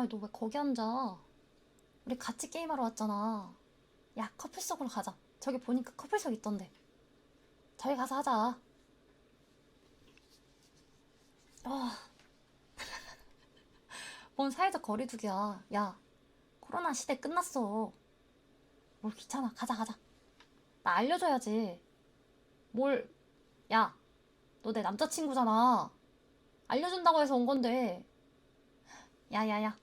아니 너 왜 거기 앉아? 우리 같이 게임하러 왔잖아. 야 커플석으로 가자. 저기 보니까 커플석 있던데. 저기 가서 하자. 아. 뭔 사회적 거리두기야. 야 코로나 시대 끝났어. 뭘 귀찮아. 가자 가자. 나 알려줘야지. 뭘? 야, 너 내 남자친구잖아. 알려준다고 해서 온 건데. 야, 야, 야, 야. 가자.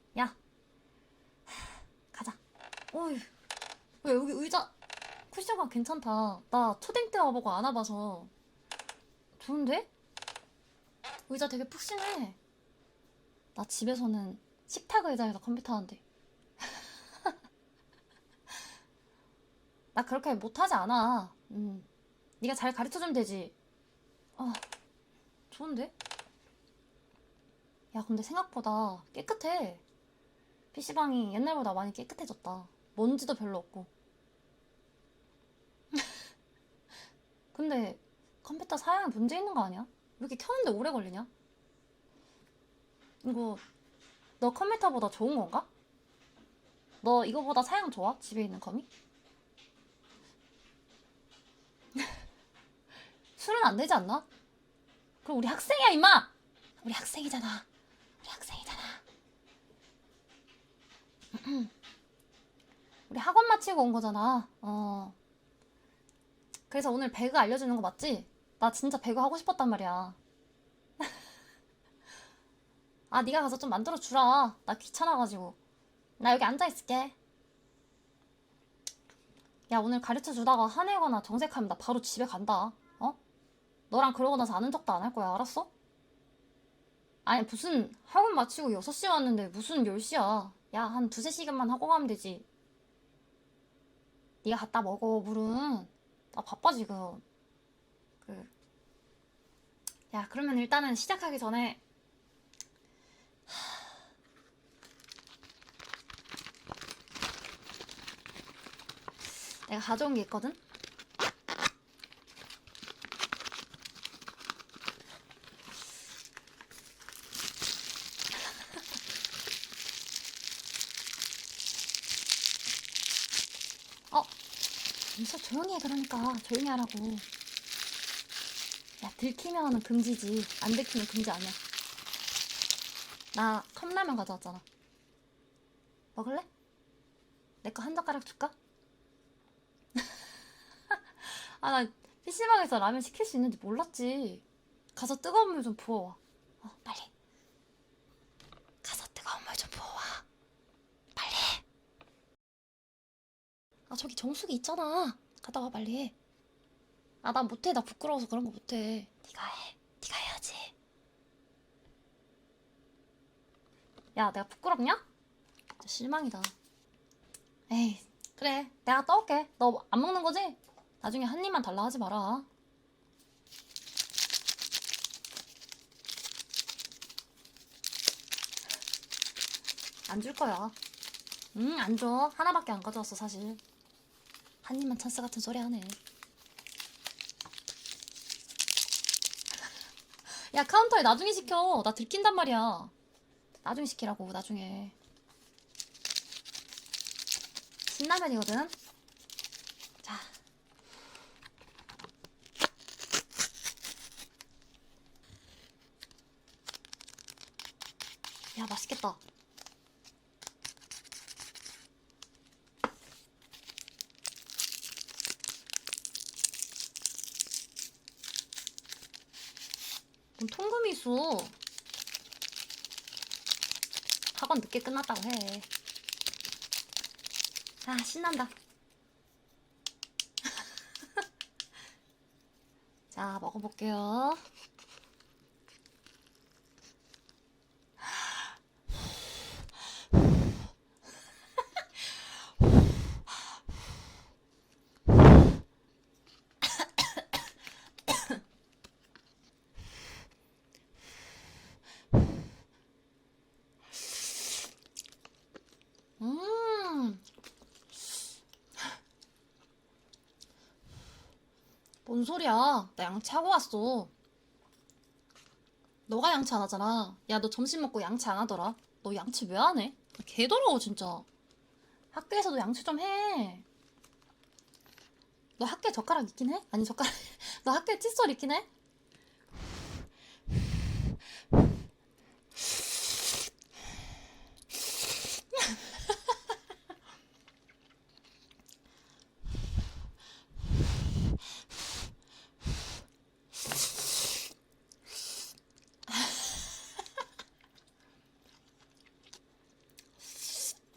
어휴, 왜 여기 의자, 쿠션감 괜찮다. 나 초딩 때 와보고 안 와봐서. 좋은데? 의자 되게 푹신해. 나 집에서는 식탁 의자에서 컴퓨터 하는데. 나 그렇게 못하지 않아. 음. 네가 잘 가르쳐주면 되지. 아, 좋은데? 야, 근데 생각보다 깨끗해. PC방이 옛날보다 많이 깨끗해졌다. 먼지도 별로 없고. 근데 컴퓨터 사양에 문제 있는 거 아니야? 왜 이렇게 켜는데 오래 걸리냐? 이거 너 컴퓨터보다 좋은 건가? 너 이거보다 사양 좋아? 집에 있는 컴이? 술은 안 되지 않나? 그럼 우리 학생이야 임마! 우리 학생이잖아. 우리 학생이잖아. 우리 학원 마치고 온 거잖아. 어. 그래서 오늘 배그 알려주는 거 맞지? 나 진짜 배그 하고 싶었단 말이야. 아, 네가 가서 좀 만들어 주라. 나 귀찮아가지고. 나 여기 앉아 있을게. 야, 오늘 가르쳐 주다가 화내거나 정색하면 나 바로 집에 간다. 어? 너랑 그러고 나서 아는 척도 안 할 거야. 알았어? 아니, 무슨 학원 마치고 6시에 왔는데 무슨 10시야. 야, 한 두세 시간만 하고 가면 되지. 네가 갖다 먹어, 물은. 나 바빠, 지금. 그. 야, 그러면 일단은 시작하기 전에 내가 가져온 게 있거든? 어? 민서 조용히 해 그러니까 조용히 하라고 야 들키면 금지지 안 들키면 금지 아니야 나 컵라면 가져왔잖아 먹을래? 내 거 한 젓가락 줄까? 아, 나 PC방에서 라면 시킬 수 있는지 몰랐지. 가서 뜨거운 물 좀 부어와. 어, 빨리. 가서 뜨거운 물 좀 부어와. 빨리. 아, 저기 정수기 있잖아. 갔다 와, 빨리. 아, 난 못해. 나 부끄러워서 그런 거 못해. 네가 해. 네가 해야지. 야, 내가 부끄럽냐? 진짜 실망이다. 에이, 그래. 내가 떠올게. 너 안 먹는 거지? 나중에 한 입만 달라 하지 마라. 안 줄 거야. 응, 안 줘. 하나밖에 안 가져왔어, 사실. 한 입만 찬스 같은 소리 하네. 야, 카운터에 나중에 시켜. 나 들킨단 말이야. 나중에 시키라고, 나중에. 신라면이거든? 자. 야, 맛있겠다. 있어. 학원 늦게 끝났다고 해. 아, 신난다. 자, 먹어볼게요. 음. 뭔 소리야? 나 양치 하고 왔어. 너가 양치 안 하잖아. 야, 너 점심 먹고 양치 안 하더라. 너 양치 왜 안 해? 개 더러워 진짜. 학교에서도 양치 좀 해. 너 학교에 젓가락 있긴 해? 아니 젓가락 너 학교에 칫솔 있긴 해?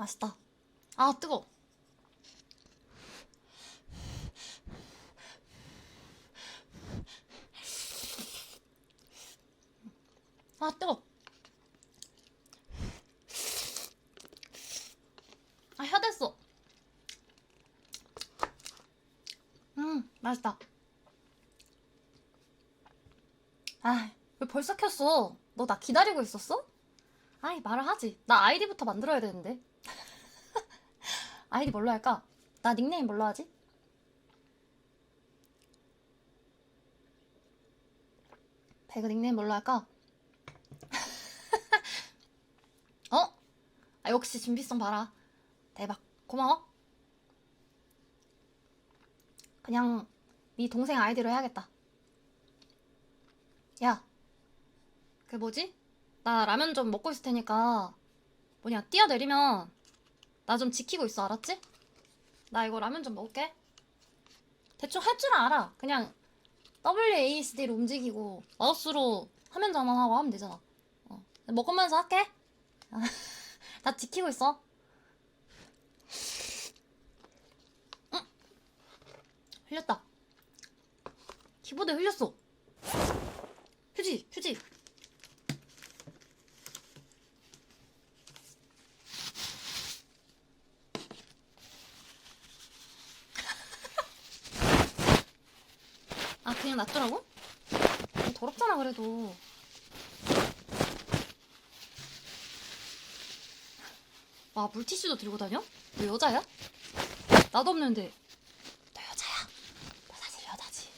맛있다. 아 뜨거. 아 뜨거. 아 혀댔어. 음 맛있다. 아 왜 벌써 켰어? 너 나 기다리고 있었어? 아이 말을 하지. 나 아이디부터 만들어야 되는데. 아이디 뭘로 할까? 나 닉네임 뭘로 하지? 배그 닉네임 뭘로 할까? 어? 아, 역시 준비성 봐라. 대박. 고마워. 그냥 네 동생 아이디로 해야겠다. 야, 그 뭐지? 나 라면 좀 먹고 있을 테니까 뭐냐 뛰어내리면 나 좀 지키고 있어 알았지? 나 이거 라면 좀 먹을게. 대충 할 줄 알아. 그냥 WASD로 움직이고 마우스로 화면 전환하고 하면 되잖아. 어. 먹으면서 할게. 나 지키고 있어. 응? 흘렸다. 키보드에 흘렸어. 휴지, 휴지. 아, 그냥? 어, 더럽잖아, 그래도. 와, 물티슈도 들고 다녀? 너 여자야? 나도 없는데. 너 여자야? 너 사실 여자지.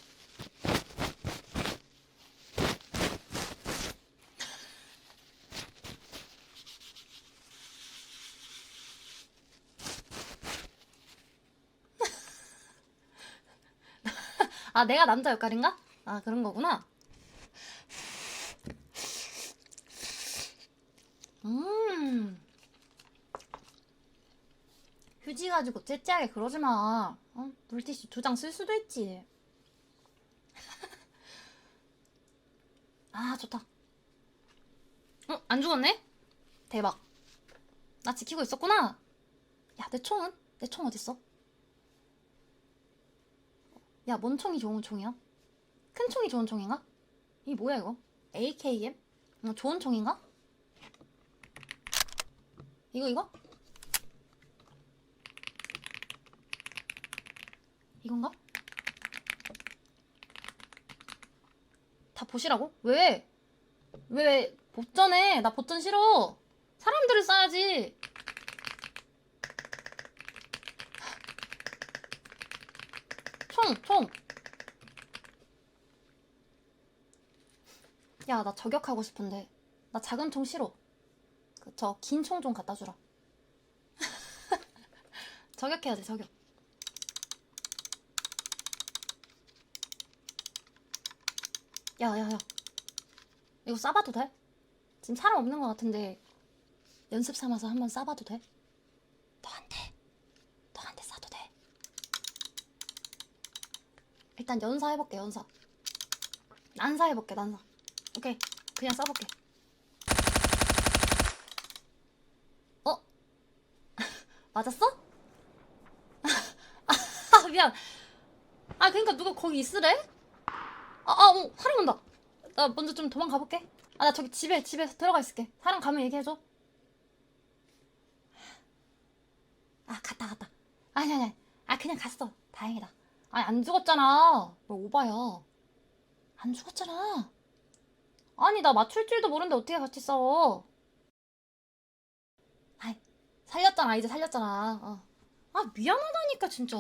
아, 내가 남자 역할인가? 아, 그런 거구나. 음. 휴지 가지고 째째하게 그러지 마. 어? 물티슈 두 장 쓸 수도 있지. 아, 좋다. 어, 안 죽었네? 대박. 나 지키고 있었구나. 야, 내 총은? 내 총 어딨어? 야, 뭔 총이 좋은 총이야? 큰 총이 좋은 총인가? 이 뭐야 이거? AKM? 어, 좋은 총인가? 이거 이거? 이건가? 다 보시라고? 왜? 왜 보전해? 나 보전 싫어. 사람들을 쏴야지. 총, 총. 야, 나 저격하고 싶은데. 나 작은 총 싫어. 그, 저 긴 총 좀 갖다 주라. 저격해야지, 저격. 야, 야, 야. 이거 쏴봐도 돼? 지금 사람 없는 것 같은데 연습 삼아서 한번 쏴봐도 돼? 너한테, 너한테 쏴도 돼. 일단 연사 해볼게, 연사. 난사 해볼게, 난사. 오케이, 그냥 쏴볼게. 어? 맞았어? 아, 미안. 아, 그니까 누가 거기 있으래? 아, 아, 어, 사람 온다. 나 먼저 좀 도망가 볼게. 아, 나 저기 집에, 집에 들어가 있을게. 사람 가면 얘기해줘. 아, 갔다, 갔다. 아니, 아니. 아, 그냥 갔어. 다행이다. 아니, 안 죽었잖아. 뭘 오바야. 안 죽었잖아. 아니, 나 맞출 줄도 모르는데 어떻게 같이 싸워. 아이, 살렸잖아. 이제 살렸잖아. 어. 아, 미안하다니까, 진짜.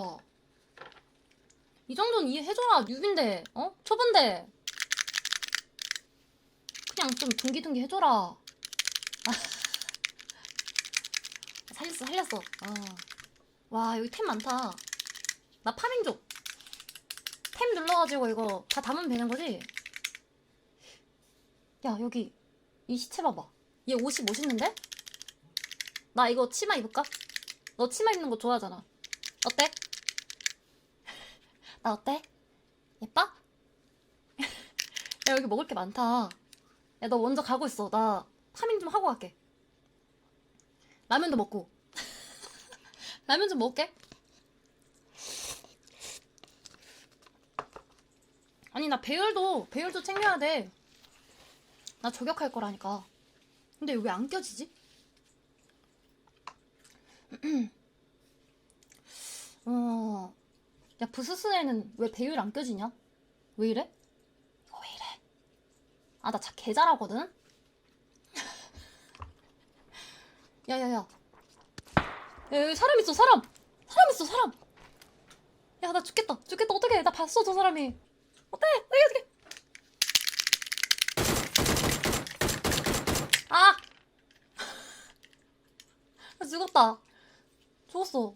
이 정도는 이해해줘라. 뉴비인데, 어? 초반데. 그냥 좀 둥기둥기 해줘라. 아, 살렸어 살렸어 어. 와 여기 템 많다 나 파밍족 템 눌러가지고 이거 다 담으면 되는 거지? 야 여기 이 시체 봐봐 얘 옷이 멋있는데? 나 이거 치마 입을까? 너 치마 입는 거 좋아하잖아 어때? 나 어때? 예뻐? 야 여기 먹을 게 많다 야 너 먼저 가고 있어 나 파밍 좀 하고 갈게 라면도 먹고 라면 좀 먹을게 아니 나 배율도 배율도 챙겨야 돼 나 저격할 거라니까 근데 왜 안 껴지지? 어, 야 부스스에는 왜 배율 안 껴지냐? 왜 이래? 이거 왜 이래? 아 나 자 개 잘하거든. 야야야. 야, 여기 사람 있어 사람. 사람 있어 사람. 야 나 죽겠다 죽겠다 어떡해 나 봤어 저 사람이. 어때? 어떻게 어떻게? 아. 나 죽었다. 죽었어.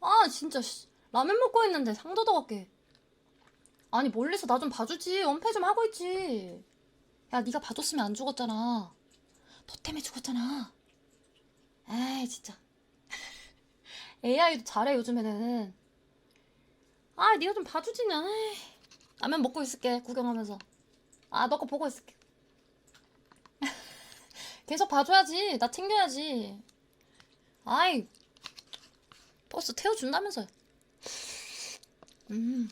아 진짜 씨. 라면 먹고 있는데 상도도 같게 아니 멀리서 나 좀 봐주지 엄폐 좀 하고 있지 야 네가 봐줬으면 안 죽었잖아 너 때문에 죽었잖아 에이 진짜 AI도 잘해 요즘에는 아 네가 좀 봐주지 나 에이. 라면 먹고 있을게 구경하면서 아 너 거 보고 있을게 계속 봐줘야지 나 챙겨야지 아이 버스 태워준다면서요. 음.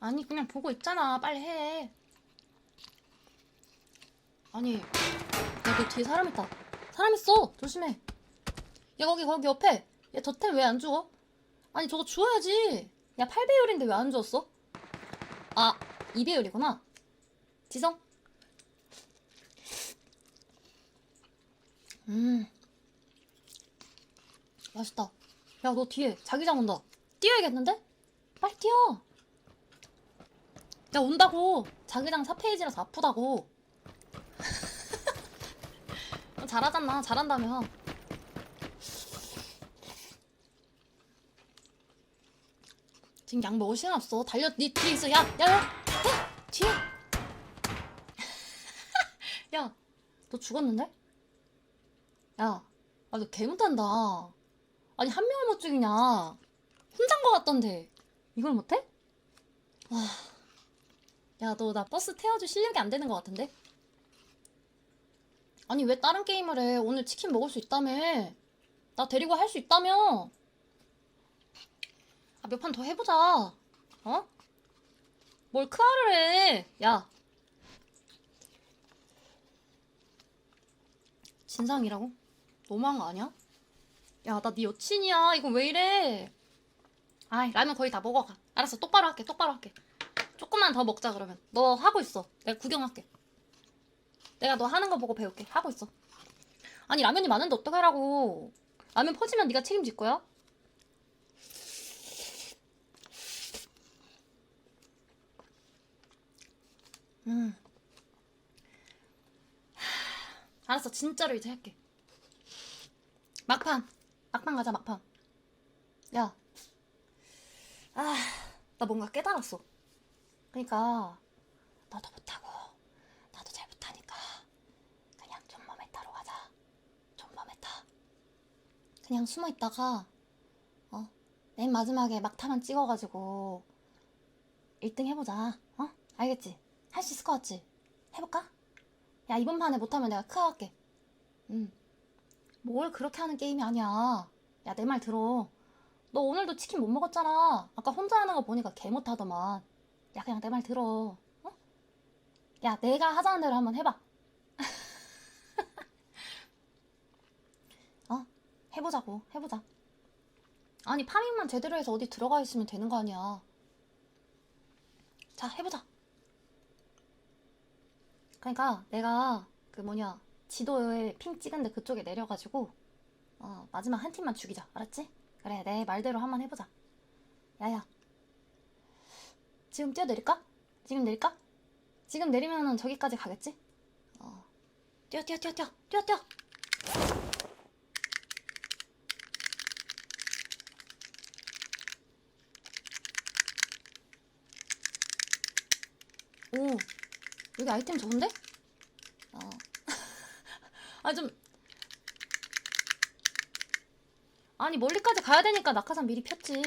아니 그냥 보고 있잖아. 빨리 해. 아니, 야너 뒤에 사람 있다. 사람 있어. 조심해. 야 거기 거기 옆에. 야저템 왜안 주워? 아니 저거 주워야지. 야 8배율인데 왜 안 주웠어? 아 2배율이구나. 지성. 음. 맛있다. 야, 너 뒤에 자기장 온다. 뛰어야겠는데? 빨리 뛰어. 야, 온다고. 자기장 4페이지라서 아프다고. 잘하잖아. 잘한다며. 지금 약 먹을 시간 없어. 달려, 네 뒤에 있어. 야, 야, 야, 야, 뒤에. 야, 너 죽었는데? 야, 아, 너 개 못한다. 아니 한 명을 못 죽이냐 혼자인 것 같던데 이걸 못해? 와, 야 너 나 버스 태워줄 실력이 안 되는 것 같은데? 아니 왜 다른 게임을 해 오늘 치킨 먹을 수 있다며 나 데리고 할 수 있다며 아 몇 판 더 해보자 어? 뭘 크아를 해 야 진상이라고? 너무한 거 아니야? 야, 나 네 여친이야. 이거 왜 이래? 아이, 라면 거의 다 먹어가. 알았어, 똑바로 할게, 똑바로 할게. 조금만 더 먹자, 그러면. 너 하고 있어. 내가 구경할게. 내가 너 하는 거 보고 배울게. 하고 있어. 아니, 라면이 많은데 어떡하라고. 라면 퍼지면 네가 책임질 거야? 음. 하, 알았어, 진짜로 이제 할게. 막판. 막판 가자 막판 야 아, 나 뭔가 깨달았어 그니까 너도 못하고 나도 잘 못하니까 그냥 존머메타로 가자 존머메타 그냥 숨어 있다가 어? 맨 마지막에 막타만 찍어가지고 1등 해보자 어? 알겠지? 할 수 있을 것 같지? 해볼까? 야 이번 판에 못하면 내가 크아 할게 응뭘 그렇게 하는 게임이 아니야. 야, 내 말 들어. 너 오늘도 치킨 못 먹었잖아. 아까 혼자 하는 거 보니까 개 못하더만. 야, 그냥 내 말 들어. 어? 야, 내가 하자는 대로 한번 해봐. 어? 해보자고. 해보자. 아니, 파밍만 제대로 해서 어디 들어가 있으면 되는 거 아니야. 자, 해보자. 그러니까 내가 그 뭐냐 지도에 핑 찍은데 그쪽에 내려가지고 어, 마지막 한 팀만 죽이자 알았지? 그래 내 말대로 한번 해보자 야야 지금 뛰어내릴까? 지금 내릴까? 지금 내리면은 저기까지 가겠지? 어. 뛰어 뛰어 뛰어 뛰어 뛰어 뛰어 오 여기 아이템 좋은데? 어. 아 좀 아니 멀리까지 가야 되니까 낙하산 미리 폈지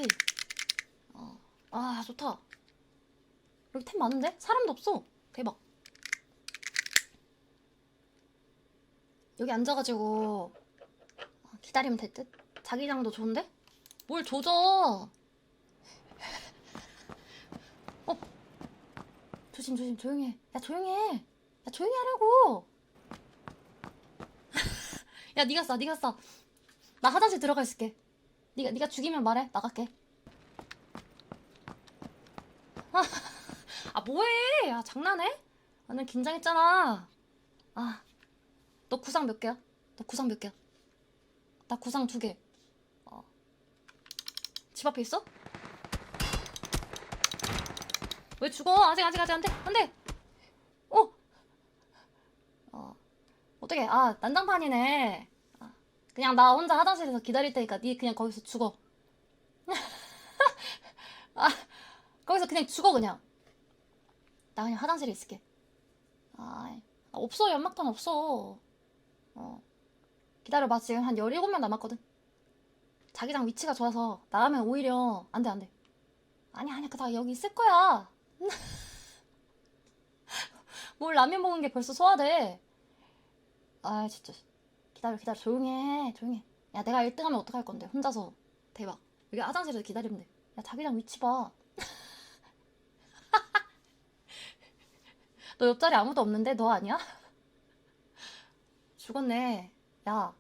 어. 아 좋다 여기 템 많은데? 사람도 없어 대박 여기 앉아가지고 어, 기다리면 될 듯? 자기장도 좋은데? 뭘 조져 조심 조심 조용히 해. 야 조용히 해. 야 조용히 하라고. 야 네가 쏴 네가 쏴. 나 화장실 들어가 있을게. 네가 네가 죽이면 말해 나갈게. 아, 아 뭐해? 아 장난해? 나는 긴장했잖아. 아, 너 구상 몇 개야? 너 구상 몇 개야? 나 구상 두 개. 어. 집 앞에 있어? 왜 죽어? 아직 아직 아직 안돼 안돼. 어. 어. 어떻게? 아 난장판이네. 아, 그냥 나 혼자 화장실에서 기다릴 테니까 니 그냥 거기서 죽어. 아 거기서 그냥 죽어 그냥. 나 그냥 화장실에 있을게. 아 없어 연막탄 없어. 어. 기다려봐 지금 한 17명 남았거든. 자기장 위치가 좋아서 나가면 오히려 안 돼 안 돼. 아니 아니 그다 여기 있을 거야. 뭘 라면 먹은 게 벌써 소화돼. 아 진짜 기다려 기다려 조용히 해 조용히 해. 야 내가 1등하면 어떡할 건데 혼자서 대박. 여기 화장실에서 기다리면 돼. 야 자기장 위치 봐. 너 옆자리 아무도 없는데 너 아니야? 죽었네. 야.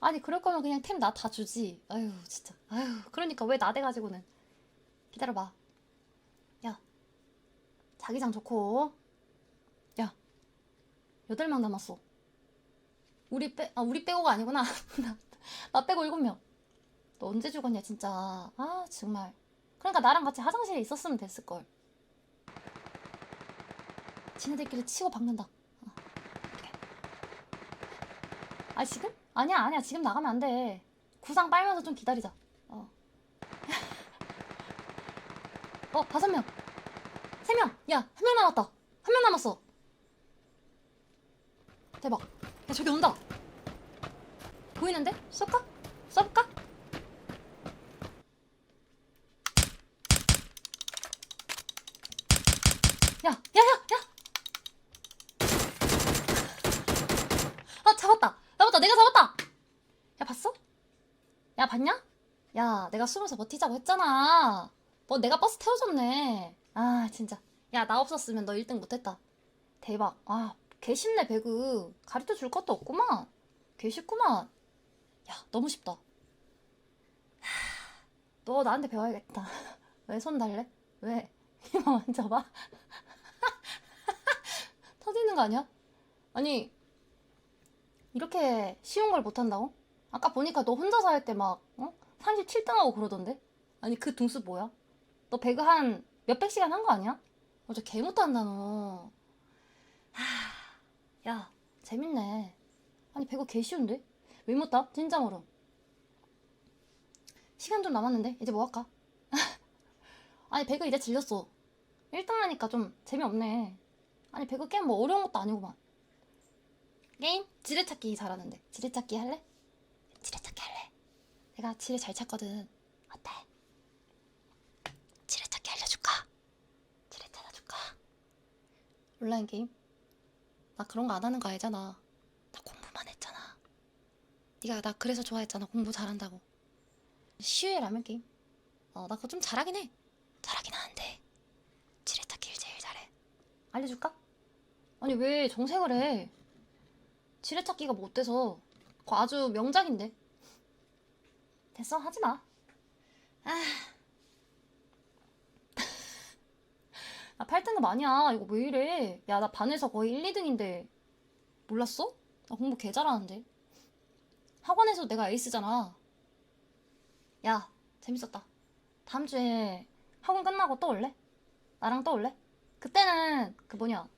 아니 그럴 거면 그냥 템 나 다 주지. 아유 진짜. 아유 그러니까 왜 나대 가지고는. 기다려봐. 야. 자기장 좋고. 야. 여덟 명 남았어. 우리 빼, 아, 우리 빼고가 아니구나. 나, 나 빼고 일곱 명. 너 언제 죽었냐, 진짜. 아, 정말. 그러니까 나랑 같이 화장실에 있었으면 됐을걸. 지네들끼리 치고 박는다. 어. 아, 지금? 아니야, 아니야. 지금 나가면 안 돼. 구상 빨면서 좀 기다리자. 어. 어, 다섯 명. 세 명. 야, 한 명 남았다. 한 명 남았어. 대박. 야, 저기 온다. 보이는데? 쏠까? 쏠까? 야, 야, 야, 야! 아, 잡았다. 잡았다. 내가 잡았다. 야, 봤어? 야, 봤냐? 야, 내가 숨어서 버티자고 했잖아. 뭐 내가 버스 태워줬네. 아, 진짜. 야, 나 없었으면 너 1등 못했다. 대박. 아, 개 쉽네, 배그. 가르쳐 줄 것도 없구만. 개 쉽구만. 야, 너무 쉽다. 하, 너 나한테 배워야겠다. 왜 손 달래? 왜? 이거 만져봐. 터지는 거 아니야? 아니, 이렇게 쉬운 걸 못한다고? 아까 보니까 너 혼자서 할 때 막, 어? 37등 하고 그러던데? 아니, 그 등수 뭐야? 너 배그 한 몇백 시간 한 거 아니야? 어제 개 못한다, 너. 하, 야, 재밌네. 아니, 배그 개 쉬운데? 왜 못다? 진짜로. 시간 좀 남았는데? 이제 뭐 할까? 아니, 배그 이제 질렸어. 1등 하니까 좀 재미없네. 아니, 배그 게임 뭐 어려운 것도 아니구만. 게임? 지뢰 찾기 잘하는데. 지뢰 찾기 할래? 지뢰 찾기 할래. 내가 지뢰 잘 찾거든. 어때? 지뢰찾기 알려줄까? 지뢰 찾아줄까? 온라인 게임? 나 그런 거 안 하는 거 알잖아. 나 공부만 했잖아. 네가 나 그래서 좋아했잖아. 공부 잘한다고. 시우의 라면 게임? 어, 나 그거 좀 잘하긴 해. 잘하긴 하는데 지뢰찾기를 제일 잘해. 알려줄까? 아니 왜 정색을 해? 지뢰찾기가 뭐 어때서? 그거 아주 명작인데. 됐어, 하지 마. 아. 나 8등급 아니야. 이거 왜 이래? 야, 나 반에서 거의 1, 2등인데. 몰랐어? 나 공부 개 잘하는데. 학원에서 내가 에이스잖아. 야, 재밌었다. 다음 주에 학원 끝나고 또 올래? 나랑 또 올래? 그때는 그 뭐냐?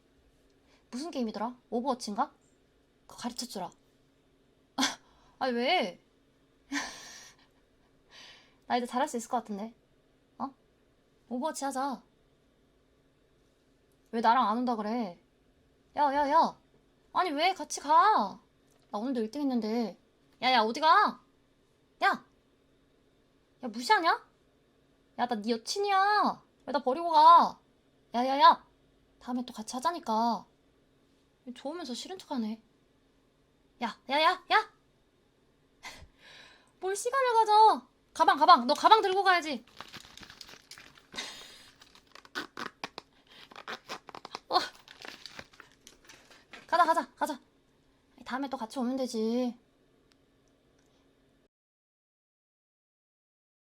무슨 게임이더라? 오버워치인가? 그거 가르쳐 주라. 아니 왜? 나 이제 잘할 수 있을 것 같은데. 어? 오버워치 하자. 왜 나랑 안 온다 그래? 야, 야, 야. 아니 왜 같이 가? 나 오늘도 1등 했는데. 야, 야, 어디 가? 야! 야, 무시하냐? 야, 나 네 여친이야. 왜 나 버리고 가? 야, 야, 야. 다음에 또 같이 하자니까. 좋으면서 싫은 척 하네. 야, 야, 야, 야! 뭘 시간을 가져? 가방, 가방. 너 가방 들고 가야지. 가자, 가자, 가자. 다음에 또 같이 오면 되지.